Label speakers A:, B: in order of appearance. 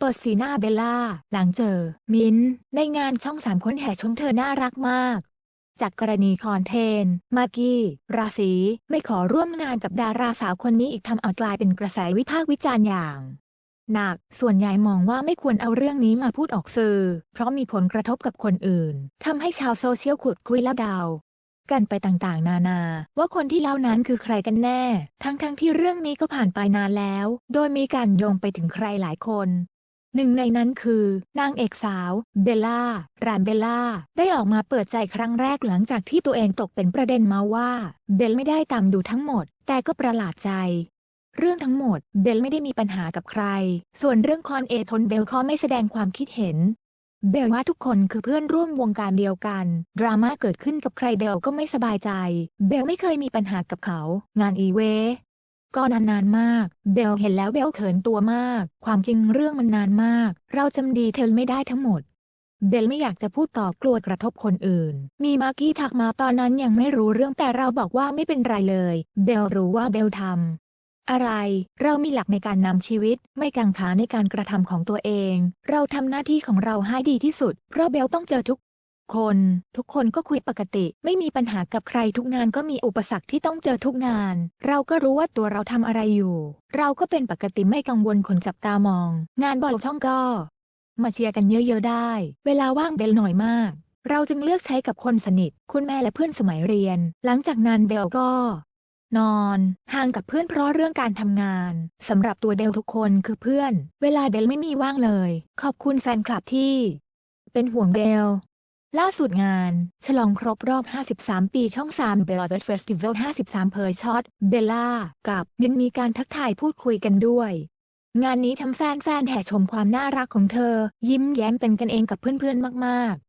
A: เปิดสีหน้าเบลล่า หลังเจอ มินในงานช่องสามคนแห่ชมเธอน่ารักมาก จากกรณีคอนเทน มากกี้ ราศีไม่ขอร่วมงานกับดาราสาวคนนี้อีกทำเอากลายเป็นกระแสวิพากษ์วิจารณ์อย่างหนัก ส่วนใหญ่มองว่าไม่ควรเอาเรื่องนี้มาพูดออกสื่อ เพราะมีผลกระทบกับคนอื่น ทำให้ชาวโซเชียลขุดคุยและเดา กันไปต่างๆ นานา ว่าคนที่เล่านั้นคือใครกันแน่ ทั้งๆทที่เรื่องนี้ก็ผ่านไปนานแล้ว โดยมีการโยงไปถึงใครหลายคน หนึ่งในนั้นคือ นางเอกสาว เบลล่า รานเบลล่า ได้ออกมาเปิดใจครั้งแรกหลังจากที่ตัวเองตกเป็นประเด็นมาว่า เบลไม่ได้ตามดูทั้งหมด แต่ก็ประหลาดใจ เรื่องทั้งหมด เบลไม่ได้มีปัญหากับใคร ส่วนเรื่องคอนเอทนเบลขอไม่แสดงความคิดเห็น เบลว่าทุกคนคือเพื่อนร่วมวงการเดียวกัน ดราม่าเกิดขึ้นกับใครเบลก็ไม่สบายใจ เบลไม่เคยมีปัญหากับเขา งานอีเว ก็นานๆมาก เบลเห็นแล้วเบลเขินตัวมาก ความจริงเรื่องมันนานมาก เราจำดีเทลไม่ได้ทั้งหมด เบลไม่อยากจะพูดต่อกลัวกระทบคนอื่น มีมากกี้ทักมาตอนนั้นยังไม่รู้เรื่องแต่เราบอกว่าไม่เป็นไรเลย เบลรู้ว่าเบลทำอะไร เรามีหลักในการนำชีวิต ไม่กังขาในการกระทำของตัวเอง เราทำหน้าที่ของเราให้ดีที่สุด เพราะเบลต้องเจอทุก คน ทุกคนก็คุยปกติ ไม่มีปัญหากับใครทุกงานก็มีอุปสรรคที่ต้องเจอทุกงาน เราก็รู้ว่าตัวเราทำอะไรอยู่ เราก็เป็นปกติไม่กังวลคนจับตามอง งานบอลช่องก็ มาเชียร์กันเยอะๆได้ เวลาว่างเบลหน่อยมาก เราจึงเลือกใช้กับคนสนิท คุณแม่และเพื่อนสมัยเรียน หลังจากนั้นเบลก็นอน ห่างกับเพื่อนเพราะเรื่องการทำงานสำหรับตัวเดลทุกคนคือเพื่อน เวลาเดลไม่มีว่างเลย ขอบคุณแฟนคลับที่ เป็นห่วงเดล ล่าสุดงาน ฉลองครบรอบ 53 ปีช่อง3 b e l l a Festival 53 เผยช็อตเบลล่า กับยินมีการทักทายพูดคุยกันด้วย งานนี้ทำแฟนๆแห่ชมความน่ารักของเธอ ยิ้มแย้มเป็นกันเองกับเพื่อนๆมากๆ